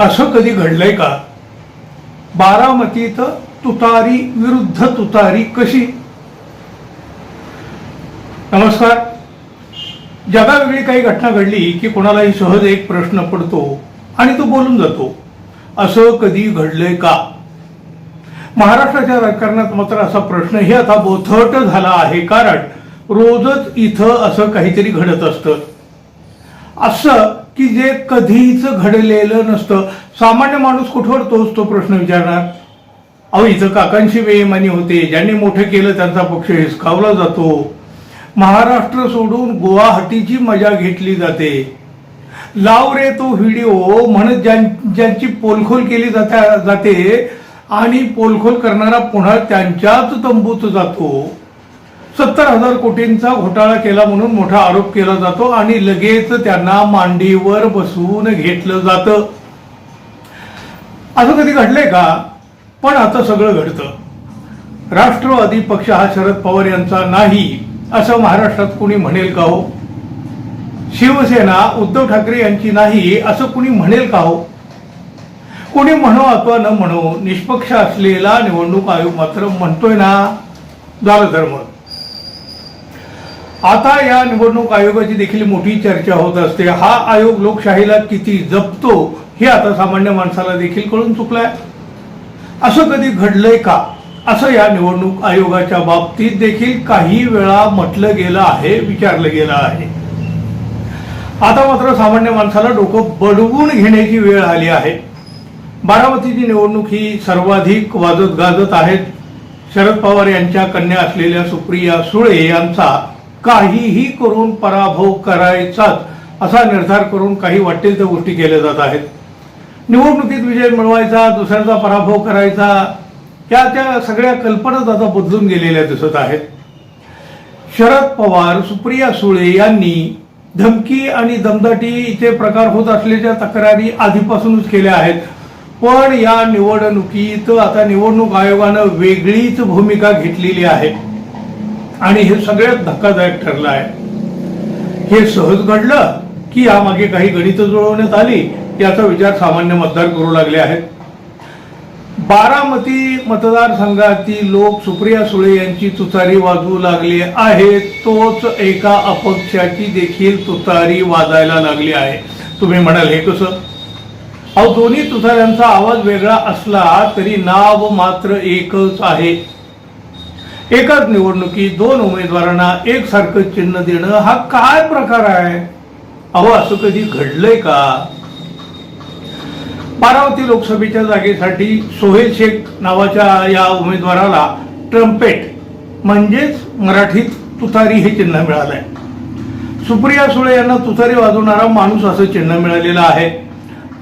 असं कधी घडलंय का? बारामतीत तुतारी विरुद्ध तुतारी कशी? नमस्कार. जगावेगळी काही घटना घडली की कोणालाही सहज एक प्रश्न पडतो आणि तो बोलून जातो. असं कधी घडलंय का? महाराष्ट्राच्या राजकारणात मात्र असा प्रश्नही आता बोथट झाला आहे कारण रोजच इथं असं काहीतरी घडत असतं. असं की जे कधीच घडलेलं नसतं. सामान्य माणूस कुठवर तोच तो प्रश्न विचारणार? अहो इथं काकांशी बेईमानी होते. ज्यांनी मोठं केलं त्यांचा पक्ष हिसकावला जातो. महाराष्ट्र सोडून गुवाहाटीची मजा घेतली जाते. लाव रे तो व्हिडिओ म्हणत ज्यां ज्यांची पोलखोल केली जाता जाते आणि पोलखोल करणारा पुन्हा त्यांच्याच तंबूत जातो. सत्तर हजार कोटींचा घोटाळा केला म्हणून मोठा आरोप केला जातो आणि लगेच त्यांना मांडीवर बसवून घेतलं जातं. असं कधी घडलंय का? पण आता सगळं घडतं. राष्ट्रवादी पक्ष हा शरद पवार यांचा नाही असं महाराष्ट्रात कुणी म्हणेल का हो? शिवसेना उद्धव ठाकरे यांची नाही असं कुणी म्हणेल का हो? कोणी म्हणो अथवा न म्हणो निष्पक्ष असलेला निवडणूक आयोग मात्र म्हणतोय ना झालं तर मग आता या निवडणूक आयोगाची देखील मोठी चर्चा होत असते. हा आयोग लोकशाहीला किती जपतो हे आता सामान्य माणसाला देखील कळून चुकलंय. असं कधी घडलंय का? असं या निवडणूक आयोगाच्या बाबतीत देखील काही वेळा म्हटलं गेलं आहे विचारलं गेलं आहे. आता मात्र सामान्य माणसाला डोकं बडवून घेण्याची वेळ आली आहे. बारामतीची निवडणूक ही सर्वाधिक वाजत गाजत आहेत. शरद पवार यांच्या कन्या असलेल्या सुप्रिया सुळे यांचा काहीही करून पराभव करायचाच असा निर्धार करून काही वाटेल त्या गोष्टी केल्या जात आहेत. निवडणुकीत विजय मिळवायचा दुसऱ्याचा पराभव करायचा या त्या सगळ्या कल्पनाच आता बदलून गेलेल्या दिसत आहेत. शरद पवार सुप्रिया सुळे यांनी धमकी आणि दमदाटीचे प्रकार होत असल्याच्या तक्रारी आधीपासूनच केल्या आहेत. पण या निवडणुकीत आता निवडणूक आयोगानं वेगळीच भूमिका घेतलेली आहे. आणि हे सगळ्यात धक्कादायक ठरलं आहे. हे सहज घडलं की यामागे काही गणित जुळवण्यात आली याचा विचार सामान्य मतदार करू लागले आहेत. बारामती मतदारसंघातील लोक सुप्रिया सुळे यांची तुतारी वाजवू लागले आहे तोच एका अपक्षाची देखील तुतारी वाजायला लागली आहे. तुम्ही म्हणाल हे कसं? अहो दोन्ही तुताऱ्यांचा आवाज वेगळा असला तरी नाव मात्र एकच आहे. एकाच निवडणुकीत दोन उमेदवारांना एकसारखं चिन्ह देणं हा काय प्रकार आहे? अहो असं कधी घडलंय का? बारावती लोकसभेच्या जागेसाठी सोहेल शेख नावाच्या या उमेदवाराला ट्रम्पेट म्हणजेच मराठीत तुतारी हे चिन्ह मिळालंय. सुप्रिया सुळे यांना तुतारी वाजवणारा माणूस असं चिन्ह मिळालेलं आहे.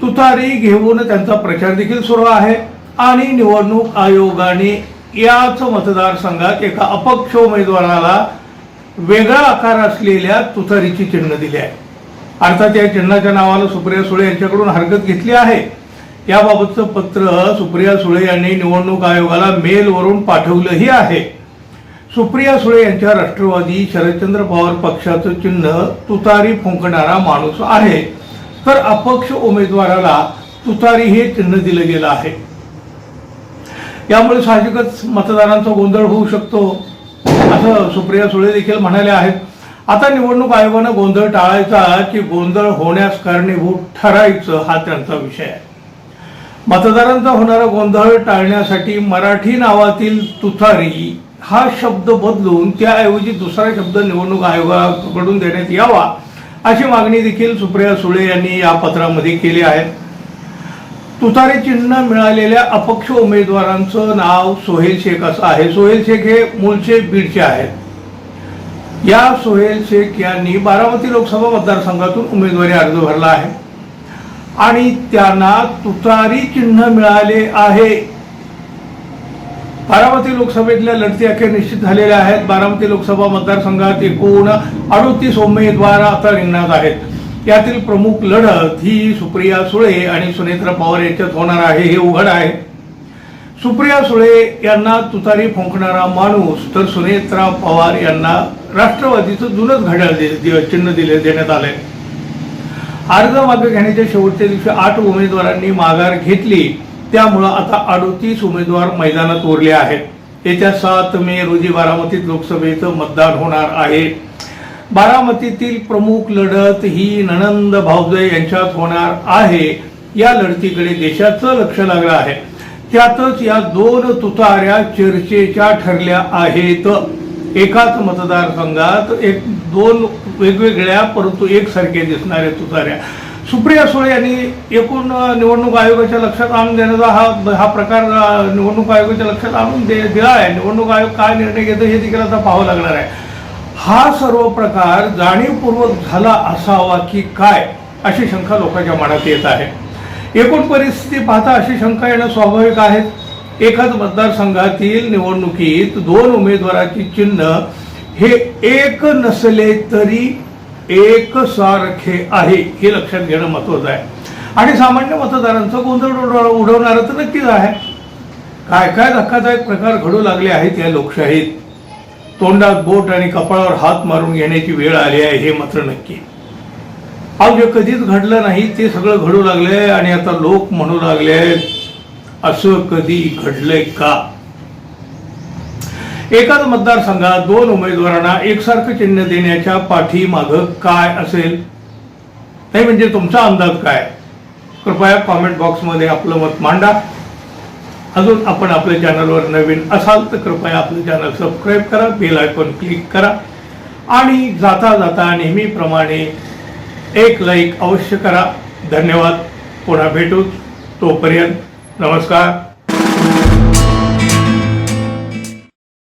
तुतारी घेऊन त्यांचा प्रचार देखील सुरू आहे आणि निवडणूक आयोगाने याच मतदारसंघात एका अपक्ष उमेदवाराला वेगळा आकार असलेल्या तुतारीची चिन्ह दिली आहे. अर्थात या चिन्हाच्या नावाला सुप्रिया सुळे यांच्याकडून हरकत घेतली आहे. याबाबतचं पत्र सुप्रिया सुळे यांनी निवडणूक आयोगाला मेलवरून पाठवलंही आहे. सुप्रिया सुळे यांच्या राष्ट्रवादी शरदचंद्र पवार पक्षाचं चिन्ह तुतारी फुंकणारा माणूस आहे. तर अपक्ष उमेदवाराला तुतारी हे चिन्ह दिलं गेलं आहे. यामुळे साहजिकच मतदारांचा गोंधळ होऊ शकतो असं सुप्रिया सुळे देखील म्हणाले आहेत. आता निवडणूक आयोगानं गोंधळ टाळायचा की गोंधळ होण्यास कारणीभूत ठरायचं हा त्यांचा विषय आहे. मतदारांचा होणारा गोंधळ टाळण्यासाठी मराठी नावातील तुथारी हा शब्द बदलून त्याऐवजी दुसरा शब्द निवडणूक आयोगाकडून देण्यात यावा अशी मागणी देखील सुप्रिया सुळे यांनी या पत्रामध्ये केली आहे. तुतारी चिन्ह मिळालेल्या अपक्ष उमेदवारांचं नाव सोहेल शेख असं आहे. सोहेल शेख हे मूळचे बीडचे आहेत. या सोहेल शेख यांनी बारामती लोकसभा मतदारसंघातून उमेदवारी अर्ज भरला आहे. आणि त्यांना तुतारी चिन्ह मिळाले आहे. बारामती लोकसभेतल्या लढती अखेर निश्चित झालेल्या आहेत. बारामती लोकसभा मतदारसंघात एकूण अडोतीस उमेदवार आता रिंगणात आहेत. त्यातील प्रमुख लढत ही सुप्रिया सुळे आणि सुनेत्रा पवार यांच्यात होणार आहे हे उघड आहे. सुप्रिया सुळे यांना तुतारी फुंकणारा माणूस तर सुनेत्रा पवार यांना राष्ट्रवादीचं जुनच घड्याळ चिन्ह दिले देण्यात आलंय. अर्ज मागे घेण्याच्या शेवटच्या दिवशी आठ उमेदवारांनी माघार घेतली. त्यामुळं आता अडोतीस उमेदवार मैदानात उरले आहेत. येत्या सात मे रोजी बारामतीत लोकसभेचं मतदान होणार आहे. बारामतीतील प्रमुख लढत ही ननंद भावजय यांच्यात होणार आहे. या लढतीकडे देशाचं लक्ष लागलं आहे. त्यातच या दोन तुताऱ्या चर्चेच्या ठरल्या आहेत. एकाच मतदारसंघात एक दोन वेगवेगळ्या परंतु एकसारखे दिसणाऱ्या तुताऱ्या. सुप्रिया सुळे यांनी एकूण निवडणूक आयोगाच्या लक्षात आणून देण्याचा हा हा प्रकार निवडणूक आयोगाच्या लक्षात आणून दे दिला आहे. निवडणूक आयोग काय निर्णय घेतो हे देखील आता पाहावं लागणार आहे. हा सर्व प्रकार जाणीवपूर्वक झाला असावा की काय अशी शंका लोकांच्या मनात येत आहे. एकूण परिस्थिती पाहता अशी शंका येणं स्वाभाविक आहे. एकाच मतदारसंघातील निवडणुकीत दोन उमेदवाराची चिन्ह हे एक नसले तरी एक सारखे आहे हे लक्षात घेणं महत्वाचं आहे. आणि सामान्य मतदारांचं गोंधळ उडवणारं तर नक्कीच आहे. काय काय धक्कादायक प्रकार घडू लागले आहेत या लोकशाहीत? तोंडात बोट आणि कपाळावर हात मारून घेण्याची वेळ आली आहे हे मात्र नक्की. आज जे कधीच घडलं नाही ते सगळं घडू लागले आणि आता लोक म्हणू लागले असं कधी घडलंय का? एकाच मतदारसंघात दोन उमेदवारांना एकसारखं चिन्ह देण्याच्या पाठीमाग काय असेल? नाही म्हणजे तुमचा अंदाज काय? कृपया कॉमेंट बॉक्समध्ये आपलं मत मांडा. अजून आपण आपल्या चॅनलवर नवीन असाल तर कृपया आपलं चॅनल सबस्क्राईब करा बेल आयकॉन क्लिक करा. आणि जाता जाता नेहमीप्रमाणे एक लाईक अवश्य करा. धन्यवाद. पुन्हा भेटू. तोपर्यंत नमस्कार.